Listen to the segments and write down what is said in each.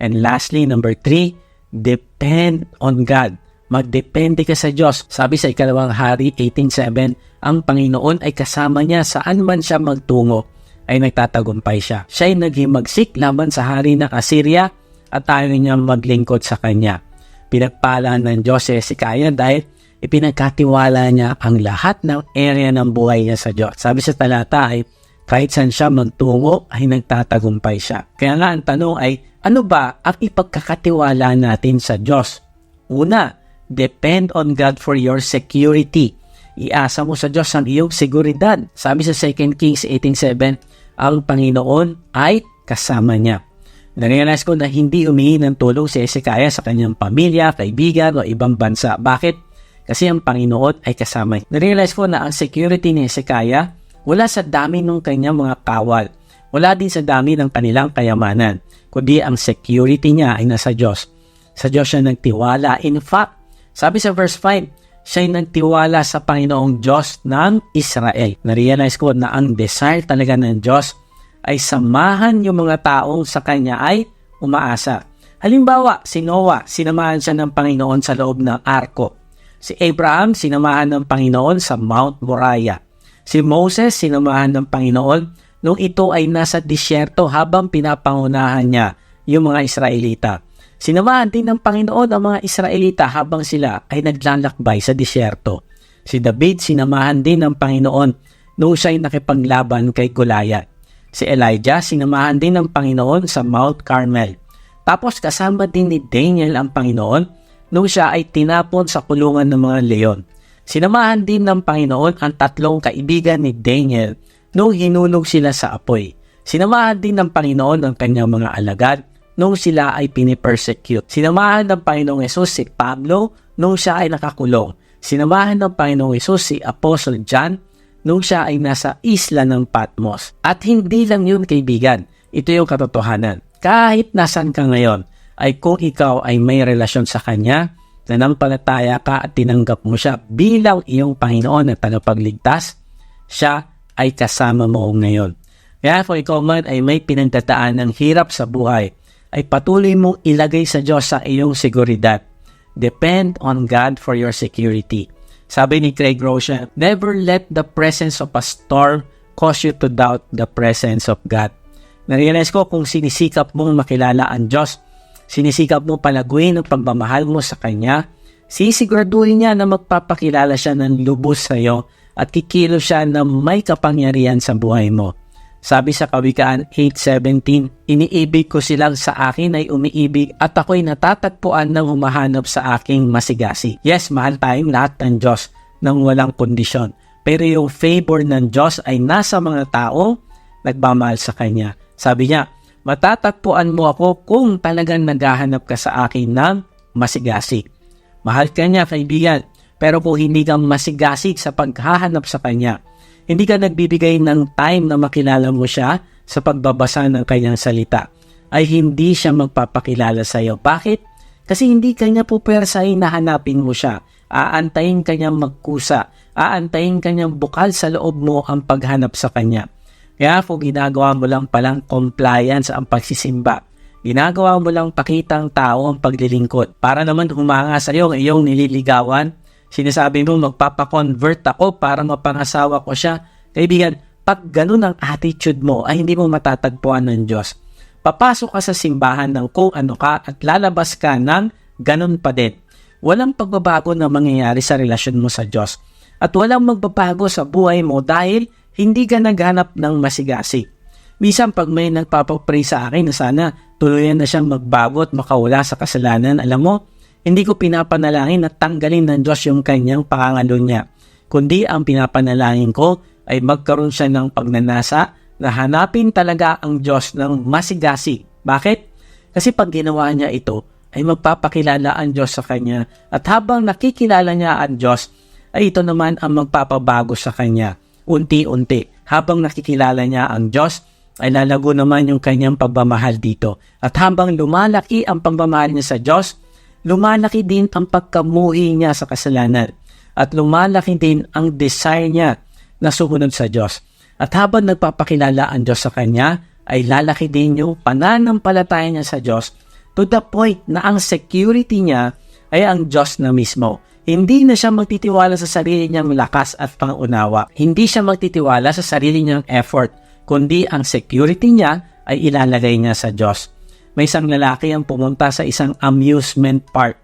And lastly, number three, depend on God. Magdepende ka sa Diyos. Sabi sa ikalawang hari 18.7, ang Panginoon ay kasama niya saan man siya magtungo ay nagtatagumpay siya. Siya ay naghimagsik laban sa hari ng Assyria at ayaw niya maglingkod sa kanya. Pinagpala ng Diyos si Hezekiah dahil ipinagkatiwala niya ang lahat ng area ng buhay niya sa Diyos. Sabi sa talata ay kahit saan siya magtungo ay nagtatagumpay siya. Kaya nga ang tanong ay ano ba ang ipagkakatiwala natin sa Diyos? Una, depend on God for your security. Iasa mo sa Diyos ang iyong seguridad. Sabi sa 2 Kings 18.7, ang Panginoon ay kasama niya. Narealize ko na hindi humingi ng tulong si Hezekiah sa kanyang pamilya, kaibigan o ibang bansa. Bakit? Kasi ang Panginoon ay kasama. Narealize ko na ang security ni Hezekiah wala sa dami ng kanyang mga kawal. Wala din sa dami ng kanilang kayamanan. Kundi ang security niya ay nasa Diyos. Sa Diyos siya nagtiwala. In fact, sabi sa verse 5, siya ay nagtiwala sa Panginoong Diyos ng Israel. Narealize ko na ang desire talaga ng Diyos ay samahan yung mga taong sa Kanya ay umaasa. Halimbawa, si Noah, sinamahan siya ng Panginoon sa loob ng arko. Si Abraham, sinamahan ng Panginoon sa Mount Moriah. Si Moses, sinamahan ng Panginoon nung ito ay nasa disyerto habang pinapangunahan niya yung mga Israelita. Sinamahan din ng Panginoon ang mga Israelita habang sila ay naglalakbay sa disyerto. Si David, sinamahan din ng Panginoon nung siya ay nakipaglaban kay Goliath. Si Elijah, sinamahan din ng Panginoon sa Mount Carmel. Tapos kasama din ni Daniel ang Panginoon nung siya ay tinapon sa kulungan ng mga leon. Sinamahan din ng Panginoon ang tatlong kaibigan ni Daniel nung hinulog sila sa apoy. Sinamahan din ng Panginoon ang kanyang mga alagad nung sila ay pinipersecute. Sinamahan ng Panginoong Yesus si Pablo nung siya ay nakakulong. Sinamahan ng Panginoong Yesus si Apostle John nung siya ay nasa isla ng Patmos. At hindi lang yun kaibigan, ito yung katotohanan. Kahit nasan ka ngayon, ay kung ikaw ay may relasyon sa Kanya, nanampalataya ka at tinanggap mo siya bilang iyong Panginoon at tagapagligtas, siya ay kasama mo ngayon. Kaya kung ikaw man ay may pinagdataan ng hirap sa buhay, ay patuloy mong ilagay sa Diyos sa iyong seguridad. Depend on God for your security. Sabi ni Craig Roshan, never let the presence of a storm cause you to doubt the presence of God. Narealize ko kung sinisikap mong makilala ang Diyos, sinisikap mong palaguin ang pagmamahal mo sa Kanya, sisiguraduhin niya na magpapakilala siya ng lubos sa iyo at kikilo siya na may kapangyarihan sa buhay mo. Sabi sa Kawikaan 8.17, Iniibig ko silang sa akin ay umiibig at ako'y natatagpuan ng humahanap sa aking masigasi. Yes, mahal tayong lahat ng Diyos nang walang kondisyon. Pero yung favor ng Diyos ay nasa mga tao nagmamahal sa Kanya. Sabi niya, matatagpuan mo ako kung talagang naghahanap ka sa akin ng masigasi. Mahal ka niya, kaibigan, pero kung hindi ka masigasig sa paghahanap sa Kanya, hindi ka nagbibigay ng time na makilala mo siya sa pagbabasa ng kanyang salita, ay hindi siya magpapakilala sa iyo. Bakit? Kasi hindi kanya pupersahin na hanapin mo siya. Aantayin kanyang magkusa. Aantayin kanyang bukal sa loob mo ang paghanap sa kanya. Kaya kung ginagawa mo lang palang compliance ang pagsisimba, ginagawa mo lang pakitang tao ang paglilingkod para naman humanga sa iyo ang iyong nililigawan, Sinasabi mo, magpapakonvert ako para mapangasawa ko siya. Kaibigan, pag ganun ang attitude mo, ay hindi mo matatagpuan ng Diyos. Papasok ka sa simbahan ng kung ano ka at lalabas ka ng ganun pa din. Walang pagbabago na mangyayari sa relasyon mo sa Diyos. At walang magbabago sa buhay mo dahil hindi ka naghanap ng masigasi. Minsan pag may nagpapapray sa akin na sana tuluyan na siyang magbago at makawala sa kasalanan, alam mo, hindi ko pinapanalangin na tanggalin ng Diyos yung kanyang pangangalo niya. Kundi ang pinapanalangin ko ay magkaroon siya ng pagnanasa na hanapin talaga ang Diyos ng masigasi. Bakit? Kasi pag ginawa niya ito, ay magpapakilala ang Diyos sa kanya. At habang nakikilala niya ang Diyos, ay ito naman ang magpapabago sa kanya. Unti-unti. Habang nakikilala niya ang Diyos, ay lalago naman yung kanyang pagmamahal dito. At habang lumalaki ang pagmamahal niya sa Diyos, lumalaki din ang pagkamuhi niya sa kasalanan at lumalaki din ang desire niya na sumunod sa Diyos. At habang nagpapakilala ang Diyos sa kanya, ay lalaki din yung pananampalataya niya sa Diyos to the point na ang security niya ay ang Diyos na mismo. Hindi na siya magtitiwala sa sarili niyang lakas at pangunawa. Hindi siya magtitiwala sa sarili niyang effort, kundi ang security niya ay ilalagay niya sa Diyos. May isang lalaki ang pumunta sa isang amusement park.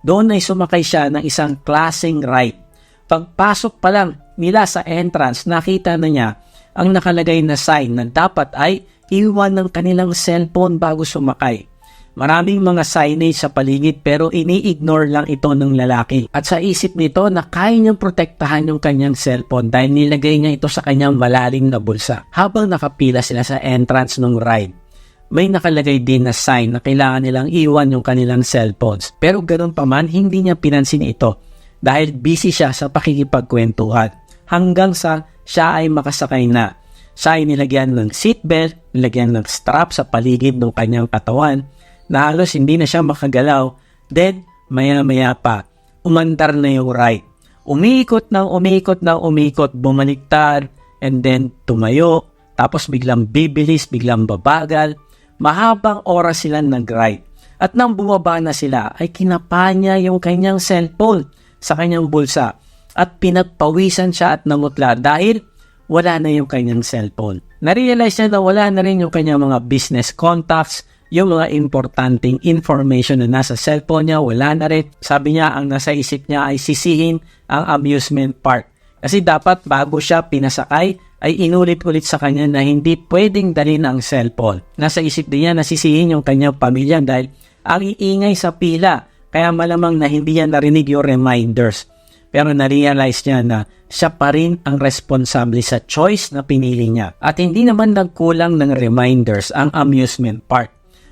Doon ay sumakay siya ng isang klaseng ride. Pagpasok pa lang nila sa entrance, nakita na niya ang nakalagay na sign na dapat ay iwan ng kanilang cellphone bago sumakay. Maraming mga signage sa paligid pero ini-ignore lang ito ng lalaki. At sa isip nito na kaya niyang protektahan yung kanyang cellphone dahil nilagay niya ito sa kanyang malalim na bulsa. Habang nakapila sila sa entrance ng ride, may nakalagay din na sign na kailangan nilang iwan yung kanilang cellphones. Pero ganun pa man, hindi niya pinansin ito dahil busy siya sa pakikipagkwentuhan hanggang sa siya ay makasakay na. Siya ay nilagyan ng seatbelt, nilagyan ng strap sa paligid ng kanyang katawan na halos hindi na siya makagalaw. Then, maya-maya pa, umandar na yung ride. Umiikot na umiikot na umiikot, bumaliktad, and then tumayo, tapos biglang bibilis, biglang babagal. Mahabang oras sila nag-ride. At nang bumaba na sila, ay kinapa niya yung kanyang cellphone sa kanyang bulsa at pinagpawisan siya at namutla dahil wala na yung kanyang cellphone. Narealize niya na wala na rin yung kanyang mga business contacts, yung mga importanteng information na nasa cellphone niya, wala na rin. Sabi niya, ang nasa isip niya ay sisihin ang amusement park. Kasi dapat bago siya pinasakay, ay inulit-ulit sa kanya na hindi pwedeng dalhin ang cellphone. Nasa isip din niya na sisihin yung kanyang pamilya dahil ang iingay sa pila, kaya malamang na hindi niya narinig yung reminders. Pero na-realize niya na siya pa rin ang responsable sa choice na pinili niya. At hindi naman nagkulang ng reminders ang amusement park.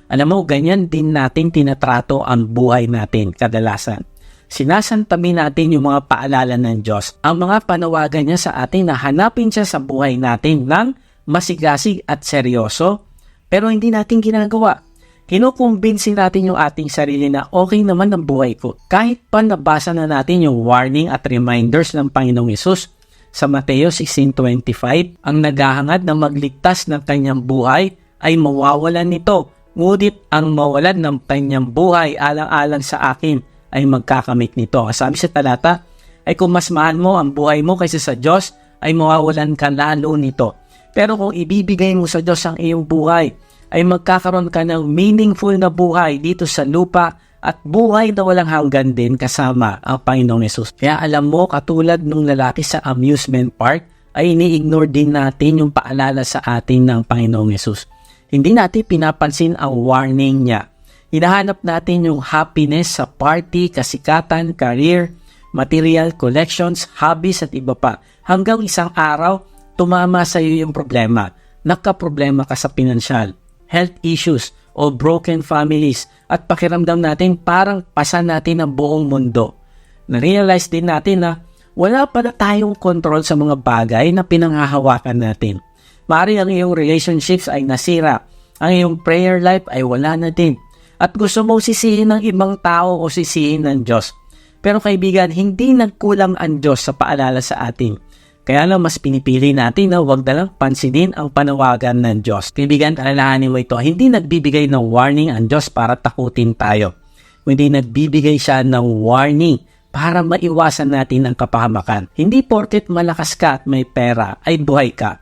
Alam mo, ganyan din natin tinatrato ang buhay natin kadalasan. Sinasantabi natin yung mga paalala ng Diyos. Ang mga panawagan niya sa atin na hanapin siya sa buhay natin ng masigasig at seryoso, pero hindi natin ginagawa. Kinukumbinsin natin yung ating sarili na okay naman ang buhay ko. Kahit pa nabasa na natin yung warning at reminders ng Panginoong Yesus sa Mateo 16.25, ang naghahangad na magligtas ng kanyang buhay ay mawawalan nito Ngunit ang mawalan ng kanyang buhay alang-alang sa akin ay magkakamit nito. Sabi sa talata, ay kung mas mahal mo ang buhay mo kaysa sa Diyos, ay mawawalan ka lalo nito. Pero kung ibibigay mo sa Diyos ang iyong buhay, ay magkakaroon ka ng meaningful na buhay dito sa lupa at buhay na walang hanggan din kasama ang Panginoong Yesus. Kaya alam mo, katulad nung lalaki sa amusement park, ay ini-ignore din natin yung paalala sa atin ng Panginoong Yesus. Hindi natin pinapansin ang warning niya. Hinahanap natin yung happiness sa party, kasikatan, career, material collections, hobbies at iba pa. Hanggang isang araw, tumama sa iyo yung problema. Nagka-problema ka sa pinansyal, health issues, o broken families at pakiramdam natin parang pasan natin ang buong mundo. Na-realize din natin na wala pala tayong control sa mga bagay na pinanghahawakan natin. Mari ang iyong relationships ay nasira, ang iyong prayer life ay wala na din, at gusto mong sisihin ng ibang tao o sisihin ng Diyos. Pero kaibigan, hindi nagkulang ang Diyos sa paalala sa atin. Kaya lang mas pinipili natin na huwag na lang pansinin ang panawagan ng Diyos. Kaibigan, alalahanin mo ito, hindi nagbibigay ng warning ang Diyos para takutin tayo. Hindi nagbibigay siya ng warning para maiwasan natin ang kapahamakan. Hindi porket malakas ka at may pera ay buhay ka.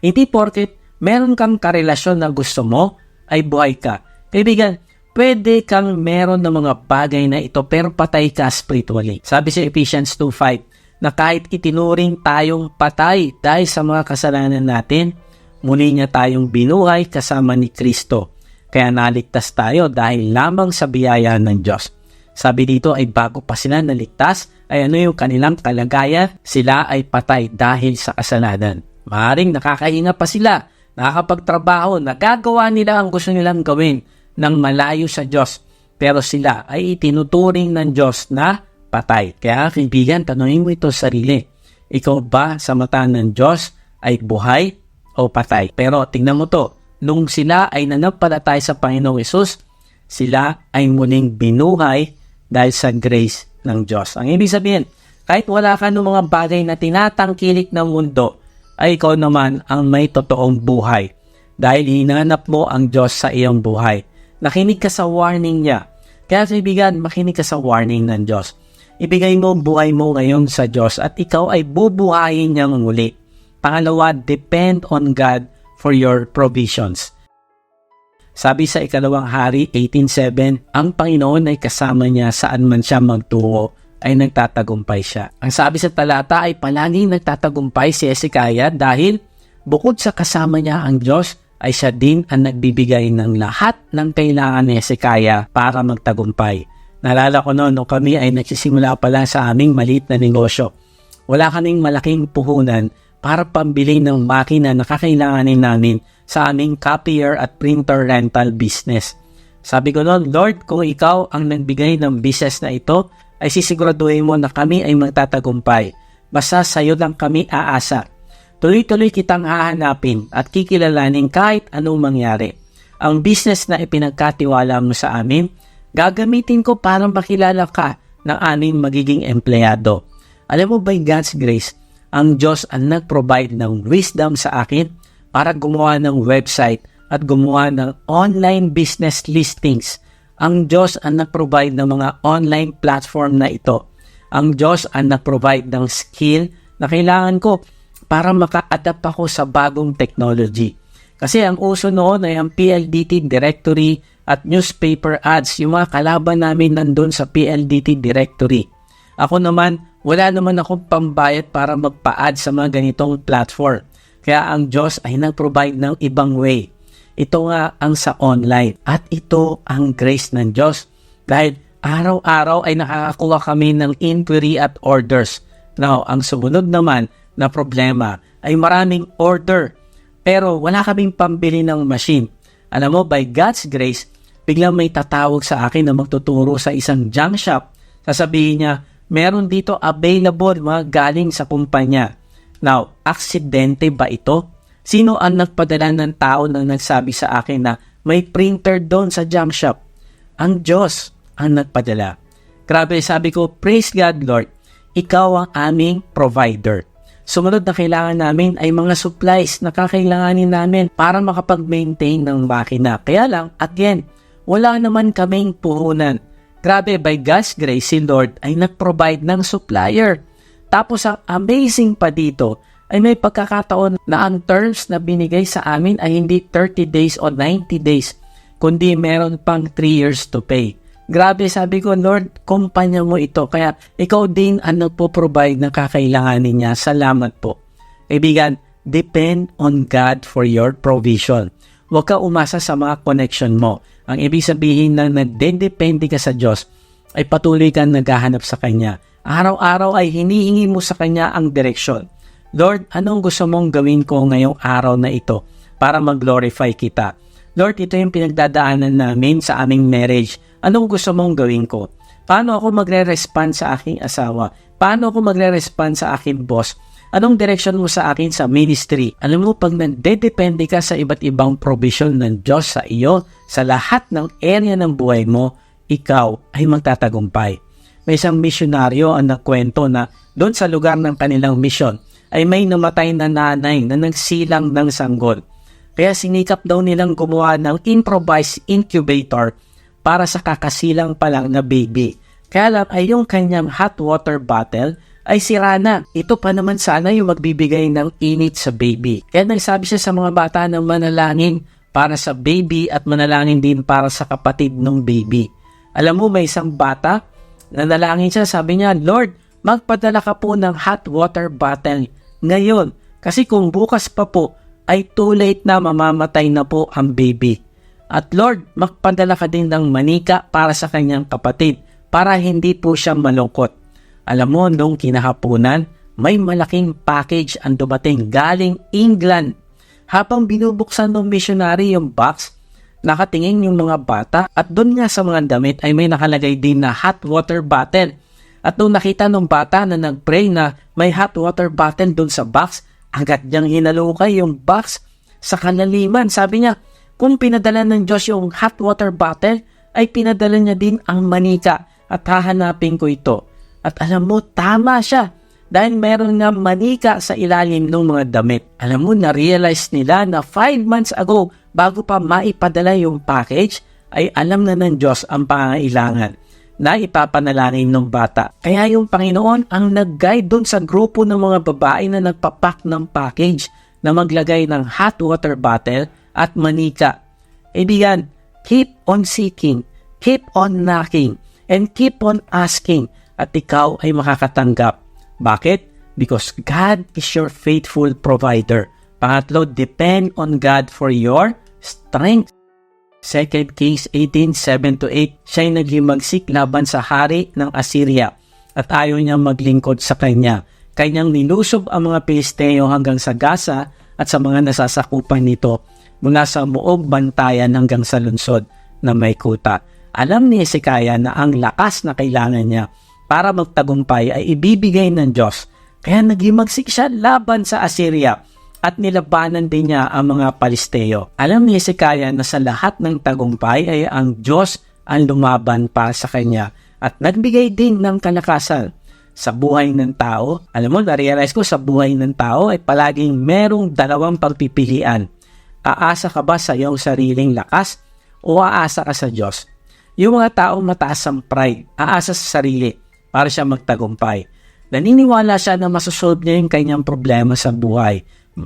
Hindi porket meron kang karelasyon na gusto mo, ay buhay ka. Kaibigan, pwede kang meron ng mga bagay na ito pero patay ka spiritually. Sabi sa Ephesians 2.5 na kahit itinuring tayong patay dahil sa mga kasalanan natin, muli niya tayong binuhay kasama ni Kristo. Kaya naligtas tayo dahil lamang sa biyaya ng Diyos. Sabi dito ay bago pa sila naligtas, ay ano yung kanilang kalagayan, sila ay patay dahil sa kasalanan. Maaring nakakahinga pa sila, nakakapagtrabaho, nagagawa nila ang gusto nilang gawin ng malayo sa Diyos. Pero sila ay itinuturing ng Diyos na patay. Kaya kaibigan, tanongin mo ito sa sarili. Ikaw ba sa mata ng Diyos ay buhay o patay? Pero tingnan mo to, nung sila ay nanampalatay sa Panginoong Yesus, sila ay muling binuhay dahil sa grace ng Diyos. Ang ibig sabihin, kahit wala ka ng mga bagay na tinatangkilik ng mundo, ay ikaw naman ang may totoong buhay dahil hinanap mo ang Diyos sa iyong buhay. Nakinig ka sa warning niya. Kaya kaibigan, makinig ka sa warning ng Diyos. Ibigay mo buhay mo ngayon sa Diyos at ikaw ay bubuhayin niyang muli. Pangalawa, depend on God for your provisions. Sabi sa ikalawang hari 18.7, ang Panginoon ay kasama niya saan man siya magtungo ay nagtatagumpay siya. Ang sabi sa talata ay palaging nagtatagumpay si Hezekiah dahil bukod sa kasama niya ang Diyos, ay siya din ang nagbibigay ng lahat ng kailangan ni Hezekiah para magtagumpay. Nalala ko noon, nung kami ay nagsisimula pa lang sa aming maliit na negosyo. Wala kaming malaking puhunan para pambili ng makina na kakailanganin namin sa aming copier at printer rental business. Sabi ko noon, Lord, kung ikaw ang nagbigay ng business na ito, ay sisiguraduhin mo na kami ay magtatagumpay. Basta sa iyo lang kami aasa. Tuloy-tuloy kitang hahanapin at kikilalanin kahit anong mangyari. Ang business na ipinagkatiwala mo sa amin, gagamitin ko para makilala ka ng aming magiging empleyado. Alam mo by God's grace, ang Diyos ang nag-provide ng wisdom sa akin para gumawa ng website at gumawa ng online business listings. Ang Diyos ang nag-provide ng mga online platform na ito. Ang Diyos ang nag-provide ng skill na kailangan ko para maka-adapt ako sa bagong technology. Kasi ang uso noon ay ang PLDT directory at newspaper ads. Yung mga kalaban namin nandun sa PLDT directory. Ako naman, wala naman akong pambayad para magpa-add sa mga ganitong platform. Kaya ang Diyos ay nag-provide ng ibang way. Ito nga ang sa online. At ito ang grace ng Diyos. Dahil araw-araw ay nakakakuha kami ng inquiry at orders. Now, ang sumunod naman na problema ay maraming order pero wala kaming pambili ng machine. Alam mo, by God's grace, biglang may tatawag sa akin na magtuturo sa isang junk shop. Sasabihin niya, meron dito available mga galing sa kumpanya. Now, aksidente ba ito? Sino ang nagpadala ng tao na nagsabi sa akin na may printer doon sa junk shop? Ang Diyos ang nagpadala. Grabe, sabi ko, praise God Lord, ikaw ang aming provider. Sumunod na kailangan namin ay mga supplies na kakailanganin namin para makapag-maintain ng makina. Kaya lang, again, wala naman kaming puhunan. Grabe, by God's grace, si Lord ay nag-provide ng supplier. Tapos ang amazing pa dito ay may pagkakataon na ang terms na binigay sa amin ay hindi 30 days o 90 days, kundi meron pang 3 years to pay. Grabe, sabi ko, Lord, kumpanya mo ito. Kaya ikaw din ang nagpo-provide ng kakailanganin niya. Salamat po. Kaibigan, depend on God for your provision. Huwag ka umasa sa mga connection mo. Ang ibig sabihin na nagdedepende ka sa Diyos ay patuloy kang naghahanap sa Kanya. Araw-araw ay hinihingi mo sa Kanya ang direksyon. Lord, anong gusto mong gawin ko ngayong araw na ito para mag-glorify kita? Lord, ito yung pinagdadaanan namin sa aming marriage Anong gusto mong gawin ko? Paano ako magre-respond sa aking asawa? Paano ako magre-respond sa aking boss? Anong direction mo sa akin sa ministry? Alam mo, pag nandedepende ka sa iba't ibang provision ng Diyos sa iyo, sa lahat ng area ng buhay mo, ikaw ay magtatagumpay. May isang misyonaryo ang nagkwento na doon sa lugar ng kanilang misyon ay may namatay na nanay na nagsilang ng sanggol. Kaya sinikap daw nilang gumawa ng improvised incubator para sa kakasilang pa lang na baby. Kaya lang ay yung kanyang hot water bottle ay sira na. Ito pa naman sana yung magbibigay ng init sa baby. Kaya nagsabi siya sa mga bata na manalangin para sa baby at manalangin din para sa kapatid ng baby. Alam mo, may isang bata, nanalangin siya, sabi niya, Lord, magpadala ka po ng hot water bottle ngayon. Kasi kung bukas pa po, ay too late na mamamatay na po ang baby. At Lord, magpadala ka din ng manika para sa kanyang kapatid para hindi po siya malungkot. Alam mo, nung kinahapunan, may malaking package ang dumating galing England. Habang binubuksan ng missionary yung box, nakatingin yung mga bata at doon nga sa mga damit ay may nakalagay din na hot water bottle. At nung nakita ng bata na nagpray na may hot water bottle doon sa box, agad niyang hinalukay yung box sa kanaliman. Sabi niya, kung pinadala ng Diyos yung hot water bottle, ay pinadala niya din ang manika at hahanapin ko ito. At alam mo, tama siya. Dahil meron nga manika sa ilalim ng mga damit. Alam mo, na-realize nila na 5 months ago, bago pa maipadala yung package, ay alam na ng Diyos ang pangangailangan na ipapanalangin ng bata. Kaya yung Panginoon ang nag-guide doon sa grupo ng mga babae na nagpapak ng package na maglagay ng hot water bottle at manika. Ibigan, keep on seeking, keep on knocking, and keep on asking at ikaw ay makakatanggap. Bakit? Because God is your faithful provider. Pangatlo, depend on God for your strength. 2 Kings 18, 7-8, siya'y naglimagsik laban sa hari ng Assyria at ayaw niya maglingkod sa kanya. Kanyang nilusob ang mga Pilisteo hanggang sa Gaza at sa mga nasasakupan nito mula sa muog bantayan hanggang sa lungsod na may kuta. Alam ni Hezekiah na ang lakas na kailangan niya para magtagumpay ay ibibigay ng Diyos. Kaya naglimagsik siya laban sa Assyria at nilabanan din niya ang mga Palisteo. Alam ni Hezekiah na sa lahat ng tagumpay ay ang Diyos ang lumaban pa sa kanya at nagbigay din ng kalakasan sa buhay ng tao. Alam mo, na-realize ko sa buhay ng tao ay palaging merong dalawang pagpipilian. Aasa ka ba sa iyong sariling lakas o aasa ka sa Diyos? Yung mga tao mataas ang pride, aasa sa sarili para siya magtagumpay. Naniniwala siya na masosolve niya yung kanyang problema sa buhay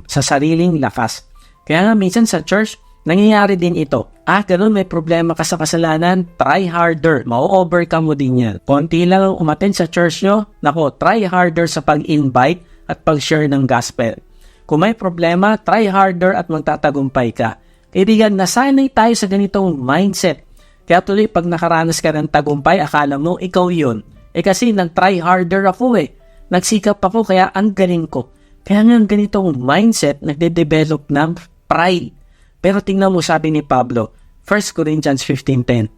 sa sariling lakas. Kaya nga minsan sa church, nangyayari din ito. Ah, ganun may problema ka sa kasalanan, try harder. Ma-overcome mo din yan. Konti lang ang umaten sa church nyo, nako, try harder sa pag-invite at pag-share ng gospel. Kung may problema, try harder at magtatagumpay ka. Kaibigan, nasanay tayo sa ganitong mindset. Kaya tuloy pag nakaranas ka ng tagumpay, akala mo ikaw yun. Eh kasi nag-try harder ako eh. Nagsikap ako kaya ang galing ko. Kaya nga ganitong mindset nagde-develop ng pride. Pero tingnan mo sabi ni Pablo, 1 Corinthians 15.10,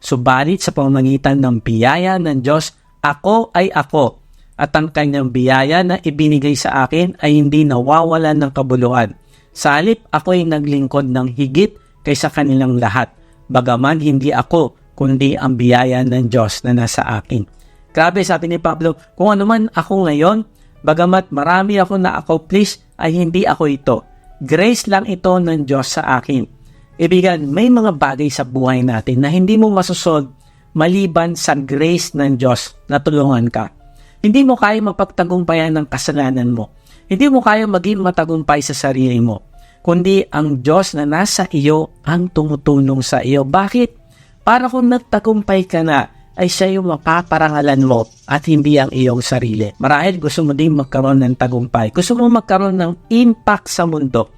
Subalit sa pamamagitan ng biyaya ng Diyos, ako ay ako, at ang kanyang biyaya na ibinigay sa akin ay hindi nawawalan ng kabuluhan. Sa halip, ako ay naglingkod ng higit kaysa kanilang lahat, bagaman hindi ako, kundi ang biyaya ng Diyos na nasa akin. Grabe, sabi ni Pablo, kung ano man ako ngayon, Bagamat marami ako na-accomplish ay hindi ako ito. Grace lang ito ng Diyos sa akin. Ibigan, may mga bagay sa buhay natin na hindi mo masusod maliban sa grace ng Diyos na tulungan ka. Hindi mo kaya mapagtagumpayan ng kasalanan mo. Hindi mo kaya maging matagumpay sa sarili mo. Kundi ang Diyos na nasa iyo ang tumutulong sa iyo. Bakit? Para kung nagtagumpay ka na, ay siya yung mapaparangalan mo at hindi ang iyong sarili. Marahil gusto mo din magkaroon ng tagumpay. Gusto mo magkaroon ng impact sa mundo.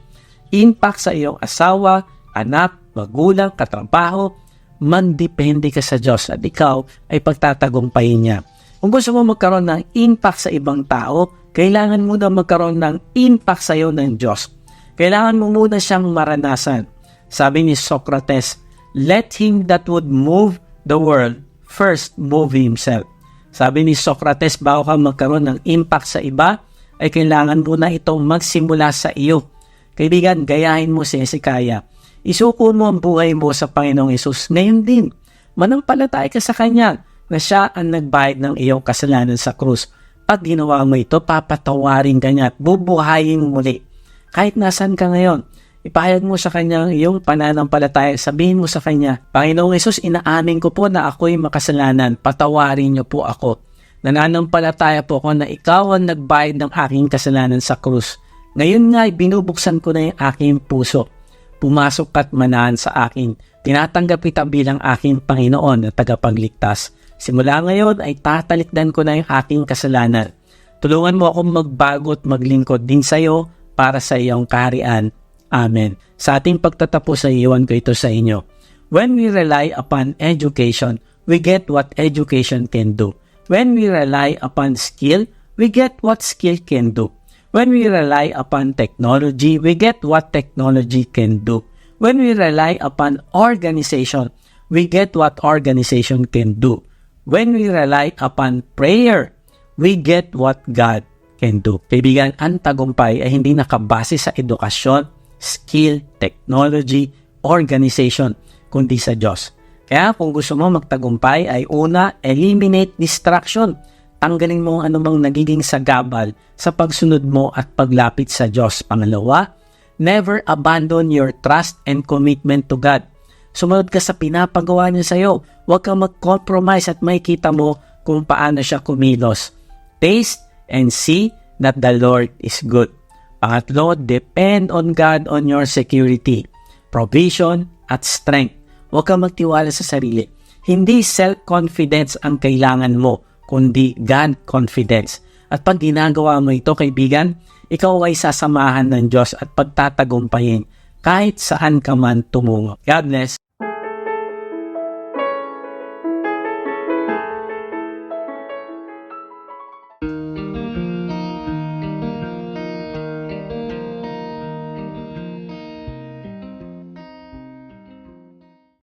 Impact sa iyong asawa, anak, magulang, katrabaho. Mandepende ka sa Diyos at ikaw ay pagtatagumpayin niya. Kung gusto mo magkaroon ng impact sa ibang tao, kailangan mo na magkaroon ng impact sa iyo ng Diyos. Kailangan mo muna siyang maranasan. Sabi ni Socrates, let him that would move the world first move himself. Sabi ni Socrates, bago ka magkaroon ng impact sa iba, ay kailangan mo na itong magsimula sa iyo. Kaibigan, gayahin mo si Hezekiah. Isuko mo ang buhay mo sa Panginoong Isus. Ngayon din, manampalatay ka sa Kanya na siya ang nagbayad ng iyong kasalanan sa krus. Pag ginawa mo ito, papatawarin ka niya at bubuhayin muli. Kahit nasan ka ngayon, Ipahayag mo sa Kanya ang iyong pananampalataya. Sabihin mo sa Kanya, Panginoong Yesus, inaamin ko po na ako'y makasalanan. Patawarin niyo po ako. Nananampalataya po ako na ikaw ang nagbayad ng aking kasalanan sa krus. Ngayon nga, binubuksan ko na yung aking puso. Pumasok at manahan sa akin. Tinatanggap kita bilang aking Panginoon na tagapagligtas. Simula ngayon ay tatalikdan ko na yung aking kasalanan. Tulungan mo akong magbago at maglingkod din sa iyo para sa iyong kaharian Amen. Sa ating pagtatapos ay iwan ko ito sa inyo. When we rely upon education, we get what education can do. When we rely upon skill, we get what skill can do. When we rely upon technology, we get what technology can do. When we rely upon organization, we get what organization can do. When we rely upon prayer, we get what God can do. Kaibigan, ang tagumpay ay hindi nakabase sa edukasyon, skill, technology, organization, kundi sa Diyos. Kaya kung gusto mo magtagumpay ay una, eliminate distraction. Tanggalin mo ang anumang nagiging sagabal sa pagsunod mo at paglapit sa Diyos. Pangalawa, never abandon your trust and commitment to God. Sumunod ka sa pinapagawa niya sa'yo. Huwag kang mag-compromise at makikita mo kung paano siya kumilos. Taste and see that the Lord is good. Pangatlo, depend on God on your security, provision, at strength. Huwag kang magtiwala sa sarili. Hindi self-confidence ang kailangan mo, kundi God confidence. At pag ginagawa mo ito, kaibigan, ikaw ay sasamahan ng Diyos at pagtatagumpayin kahit saan ka man tumungo. God bless.